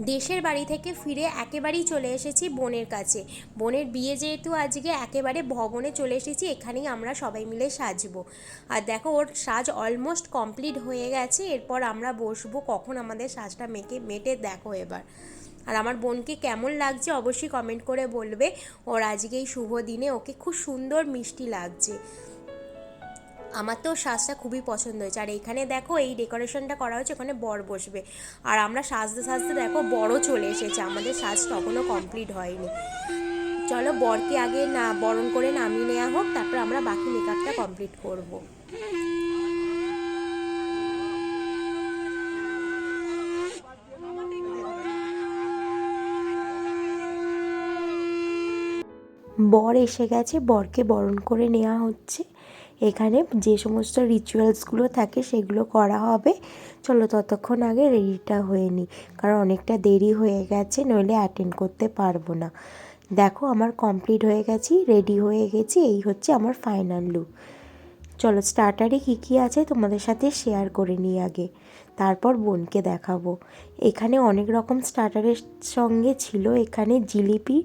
দেশের বাড়ি থেকে ফিরে একেবারেই চলে এসেছি বোনের কাছে। বোনের বিয়ে যেহেতু আজকে একেবারে ভবনে চলে এসেছি, এখানেই আমরা সবাই মিলে সাজবো। আর দেখো, ওর সাজ অলমোস্ট কমপ্লিট হয়ে গেছে, এরপর আমরা বসবো কখন আমাদের সাজটা মেকে, মেটে দেখো এবার। আর আমার বোনকে কেমন লাগছে অবশ্যই কমেন্ট করে বলবে। ওর আজকে এই শুভ দিনে, ওকে খুব সুন্দর মিষ্টি লাগছে। আমার তো সাজটা খুবই পছন্দ হয়েছে। আর এখানে দেখো এই ডেকোরেশনটা করা হয়েছে, ওখানে বর বসবে। আর আমরা সাজতে সাজতে দেখো বড় চলে এসেছে, আমাদের সাজ তখনও কমপ্লিট হয়নি। চলো বরকে আগে না, বরণ করে নামিয়ে নেওয়া হোক, তারপর আমরা বাকি মেকআপটা কমপ্লিট করব। বর এসে গেছে, বরকে বরণ করে নেওয়া হচ্ছে। এখানে যে সমস্ত রিচুয়ালসগুলো থাকে সেগুলো করা হবে। চলো ততক্ষণ আগে রেডিটা হয়ে নিই, কারণ অনেকটা দেরি হয়ে গেছে, নইলে অ্যাটেন্ড করতে পারব না। দেখো আমার কমপ্লিট হয়ে গেছি রেডি হয়ে গেছি, এই হচ্ছে আমার ফাইনাল লুক চলো স্টার্টারে কী কী আছে তোমাদের সাথে শেয়ার করে নিই আগে। তারপর বোনকে দেখাবো। এখানে অনেক রকম স্টার্টারের সঙ্গে ছিল এখানে জিলিপি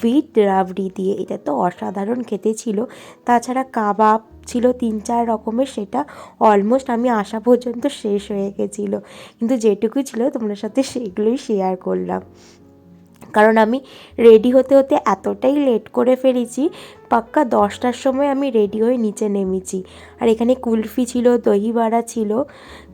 উইথ রাবড়ি দিয়ে। এটা তো অসাধারণ খেতে ছিল। তাছাড়া কাবাব ছিল তিন চার রকমের, সেটা অলমোস্ট আমি আসা পর্যন্ত শেষ হয়ে গেছিল। কিন্তু যেটুকু ছিল তোমার সাথে সেগুলোই শেয়ার করলাম। কারণ আমি রেডি হতে হতে এতটাই লেট করে ফেলেছি পাক্কা দশটার সময় আমি রেডি হয়ে নিচে নেমেছি। আর এখানে কুলফি ছিল, দই বড়া ছিল।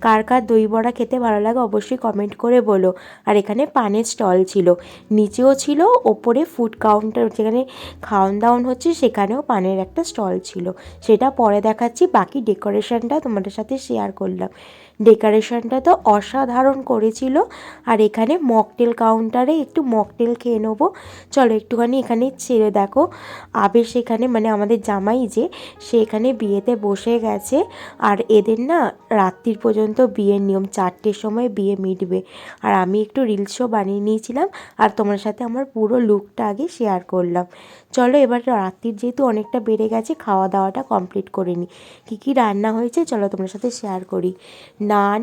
কার কার দই বড়া খেতে ভালো লাগে অবশ্যই কমেন্ট করে বলো। আর এখানে পানের স্টল ছিল। নিচেও ছিল, ওপরে ফুড কাউন্টার যেখানে খাওয়ান দাওয়ান হচ্ছে, সেখানেও পানের একটা স্টল ছিল। সেটা পরে দেখাচ্ছি, বাকি ডেকোরেশনটা তোমাদের সাথে শেয়ার করলাম। ডেকোরেশনটা তো অসাধারণ করেছিল। আর এখানে মকটেল কাউন্টারে একটু মকটেল খেয়ে নেব। চলো একটুখানি এখানে ছেড়ে দেখো। আবেশ এখানে মানে আমাদের জামাই যে, সে এখানে বিয়েতে বসে গেছে। আর এদের না রাত্রির পর্যন্ত বিয়ের নিয়ম, চারটের সময় বিয়ে মিটবে। আর আমি একটু রিলসও বানিয়ে নিয়েছিলাম আর তোমার সাথে আমার পুরো লুকটা আগে শেয়ার করলাম। চলো এবার রাত্রির যেহেতু অনেকটা বেড়ে গেছে খাওয়া দাওয়াটা কমপ্লিট করে নিই কী কী রান্না হয়েছে চলো তোমার সাথে শেয়ার করি। নান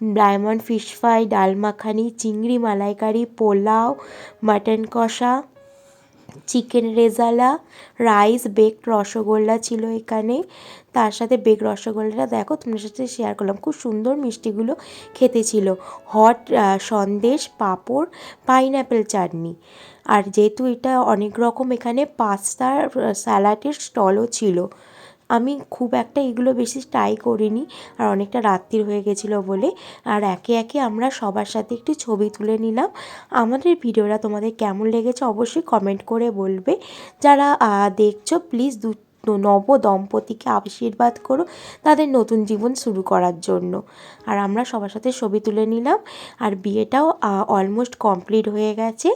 diamond fish fry dal makhani, chingri malaikari, pulao mutton kosha chicken rezala rice baked rasgulla ছিল এখানে। তার সাথে বেক রসগোল্লাটা দেখো তোমার সাথে শেয়ার করলাম। খুব সুন্দর মিষ্টিগুলো খেতে ছিল। Hot sandesh, papad pineapple chutney. আর যেহেতু এটা অনেক রকম এখানে পাস্তার স্যালাডের স্টলও ছিল। আমি খুব একটা এগুলো বেশি ট্রাই করিনি। আর অনেকটা রাত্রির হয়ে গেছিল বলে। আর একে একে আমরা সবার সাথে একটি ছবি তুলে নিলাম। আমাদের ভিডিওটা তোমাদের কেমন লেগেছে অবশ্যই কমেন্ট করে বলবে। যারা দেখছ প্লিজ দু নব দম্পতিকে আশীর্বাদ করো তাদের নতুন জীবন শুরু করার জন্য। আর আমরা সবার সাথে ছবি তুলে নিলাম। আর বিয়েটাও অলমোস্ট কমপ্লিট হয়ে গেছে।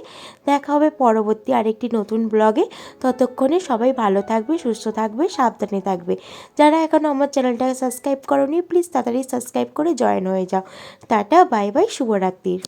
দেখা হবে পরবর্তী আরেকটি নতুন ব্লগে ততক্ষণে সবাই ভালো থাকবে, সুস্থ থাকবে, সাবধানে থাকবে। যারা এখনও আমার চ্যানেলটাকে সাবস্ক্রাইব করনি প্লিজ তাড়াতাড়ি সাবস্ক্রাইব করে জয়েন হয়ে যাও। Tata bye bye শুভরাত্রির